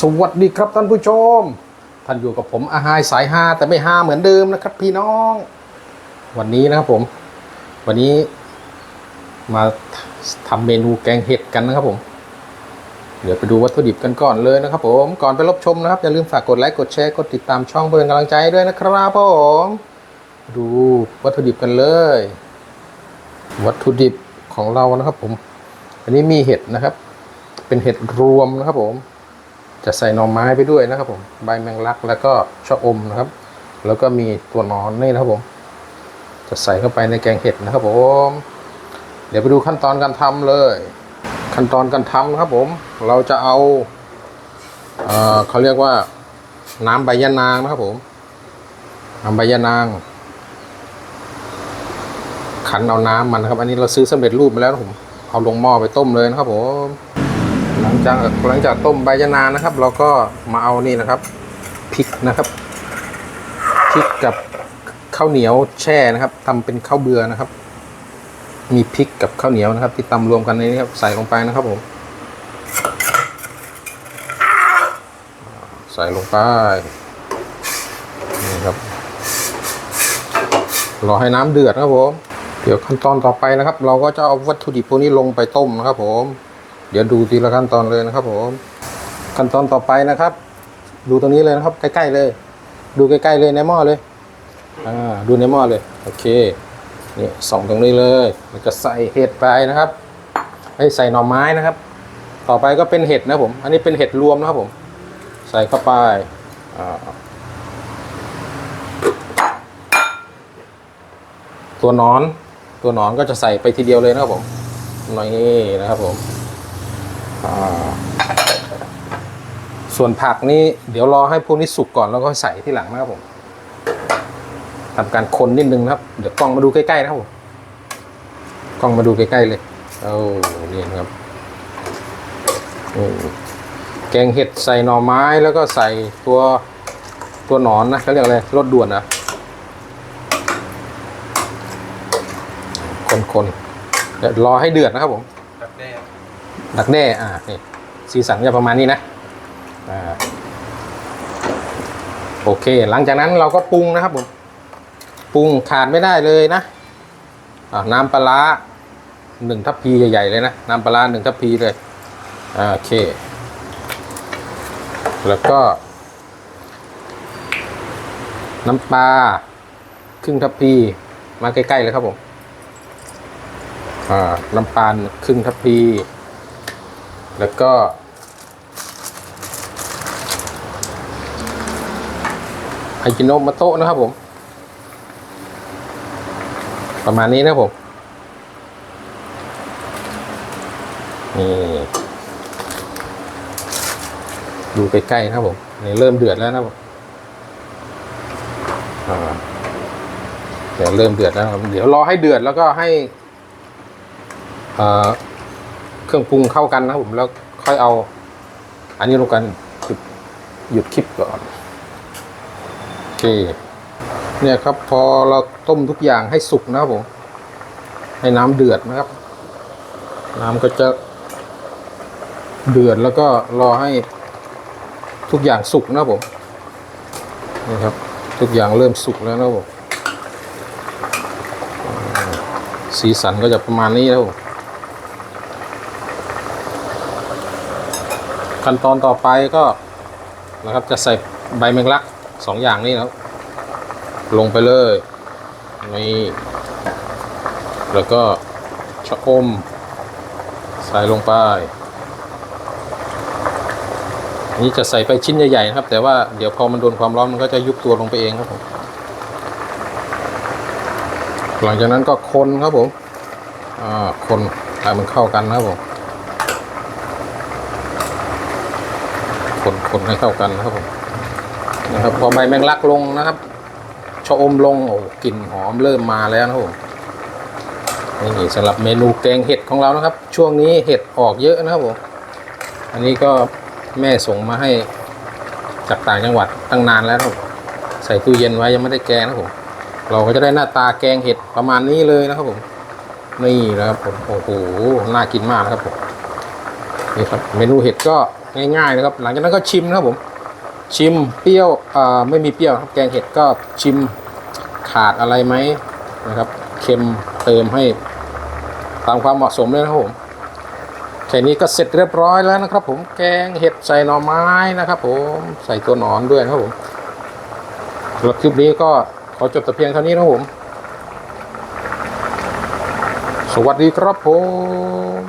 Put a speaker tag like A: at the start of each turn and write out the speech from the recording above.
A: สวัสดีครับท่านผู้ชม ท่านอยู่กับผมอาหายสายฮาแต่ไม่ฮาเหมือนเดิมนะครับ พี่น้อง วันนี้นะครับผม วันนี้มาทำเมนูแกงเห็ดกันนะครับผม เดี๋ยวไปดูวัตถุดิบกันก่อนเลยนะครับ ผมก่อนไปรับชมนะครับอย่าลืมฝากกดไลค์กดแชร์กดติดตามช่องเพื่อเป็นกำลังใจด้วยนะครับผมดูวัตถุดิบกันเลย วัตถุดิบของเรานะครับ ผม อันนี้มีเห็ดนะครับ เป็นเห็ดรวมนะครับผม จะใส่หน่อไม้ไปด้วยนะครับผมใบแมงลักแล้วก็ชะอมนะครับ แล้วก็มีตัวนอนนี่นะครับผม จะใส่เข้าไปในแกงเห็ดนะครับผม เดี๋ยวไปดูขั้นตอนการทำเลย ขั้นตอนการทำนะครับผม เราจะเอาเอเขาเรียกว่าน้ำใบยะนางนะครับผมน้ำใบยะนาง ขันเอาน้ำมันนะครับ อันนี้เราซื้อสำเร็จรูปมาแล้วนะผมเอาลงหม้อไปต้มเลยนะครับผม หลังจากหลังจากต้มใบยะนานะครับ เราก็มาเอานี่นะครับพริกนะครับพริกกับข้าวเหนียวแช่นะครับทำเป็นข้าวเบือนะครับ มีพริกกับข้าวเหนียวนะครับ ที่ตำรวมกันในนี้ครับใส่ลงไปนะครับผมใส่ลงไปนี่ครับรอให้น้ำเดือดนะครับผมเดี๋ยวขั้นตอนต่อไปนะครับ เราก็จะเอาวัตถุดิบพวกนี้ลงไปต้มนะครับผม เดี๋ยวดูทีละขั้นตอนเลยนะครับผมขั้นตอนต่อไปนะครับ ดูตรงนี้เลยนะครับ ใกล้ๆเลย ดูใกล้ๆเลยในหม้อเลยอ่าดูในหม้อเลยโอเคนี่ส่องตรงนี้เลยเราจะใส่เห็ดไปนะครับให้ใส่หน่อไม้นะครับ ต่อไปก็เป็นเห็ดนะผม อันนี้เป็นเห็ดรวมนะครับผม ใส่เข้าไปอ่าตัวนอน ตัวนอนก็จะใส่ไปทีเดียวเลยนะครับผมน้อยนี่นะครับผม ส่วนผักนี่เดี๋ยวรอให้พวกนี้สุกก่อนแล้วก็ใส่ที่หลังนะครับผมทำการคนนิดนึงนะครับ เดี๋ยวกล้องมาดูใกล้ๆนะครับผมกล้องมาดูใกล้ๆเลยเอานี่นครับแกงเห็ดใส่หน่อไม้แล้วก็ใส่ตัวตัวหนอนนะเขาเรียกอะไรรสด่วนนะคนๆเดี๋ยวรอให้เดือดนะครับผม
B: แบบแด้
A: ดักแด้อ่านี่สีสันจะประมาณนี้นะอ่าโอเค หลังจากนั้นเราก็ปรุงนะครับผมปรุงขาดไม่ได้เลยนะอ่าน้ำปลาหนึ่งทัพพีใหญ่ๆเลยนะ น้ำปลาหนึ่งทัพพีเลยอ่าโอเค แล้วก็ น้ำปลาครึ่งทัพพีมาใกล้ๆเลยครับผมอ่าน้ำปลาครึ่งทัพพี แล้วก็ ไอจิโนมาโตะนะครับผม ประมาณนี้นะผม นี่ดูใกล้ๆนะครับผมนี่เริ่มเดือดแล้วนะผมเดี๋ยวเริ่มเดือดแล้ว เดี๋ยวรอให้เดือดแล้วก็ให้ เครื่องปรุงเข้ากันนะครับผมแล้วค่อยเอา อันนี้ลงกันหยุดหยุดคลิปก่อนโอเคเนี่ยครับ พอเราต้มทุกอย่างให้สุกนะครับผมให้น้ำเดือดนะครับ น้ำก็จะเดือดแล้วก็รอให้ทุกอย่างสุกนะผมนี่ครับ ทุกอย่างเริ่มสุกแล้วนะผมสีสันก็จะประมาณนี้นะครับผม ขั้นตอนต่อไปก็นะครับจะใส่ใบแมงลักสองอย่างนี้นะลงไปเลยนี่แล้วก็ชะอม ใส่ลงไปอันนี้จะใส่ไปชิ้นใหญ่ๆนะครับ แต่ว่าเดี๋ยวพอมันโดนความร้อนมันก็จะยุบตัวลงไปเองครับผมหลังจากนั้นก็คนครับผมอ่าคนให้มันเข้ากันนะครับผม คนคนให้เข้ากันนะครับผมนะครับพอใบแมงลักลงนะครับชะอมลงโอ้กลิ่นหอมเริ่มมาแล้วนะครับผมนี่สำหรับเมนูแกงเห็ดของเรานะครับ ช่วงนี้เห็ดออกเยอะนะครับผมอันนี้ก็แม่ส่งมาให้จากต่างจังหวัดตั้งนานแล้วครับใส่ตู้เย็นไว้ยังไม่ได้แกงนะครับผมเราก็จะได้หน้าตาแกงเห็ดประมาณนี้เลยนะครับผม นี่นะครับผมโอ้โหน่ากินมากนะครับผมนี่ครับเมนูเห็ดก็ ง่ายๆนะครับ หลังจากนั้นก็ชิมนะครับผม ชิมเปรี้ยวอ่าไม่มีเปรี้ยวครับแกงเห็ดก็ชิมขาดอะไรไหมนะครับ เค็มเติมให้ตามความเหมาะสมเลยนะครับผมแค่นี้ก็เสร็จเรียบร้อยแล้วนะครับ ผมแกงเห็ดใส่หน่อไม้นะครับ ผมใส่ตัวหนอนด้วยนะครับผมสำหรับคลิปนี้ก็ขอจบแต่เพียงเท่านี้นะครับผม สวัสดีครับผม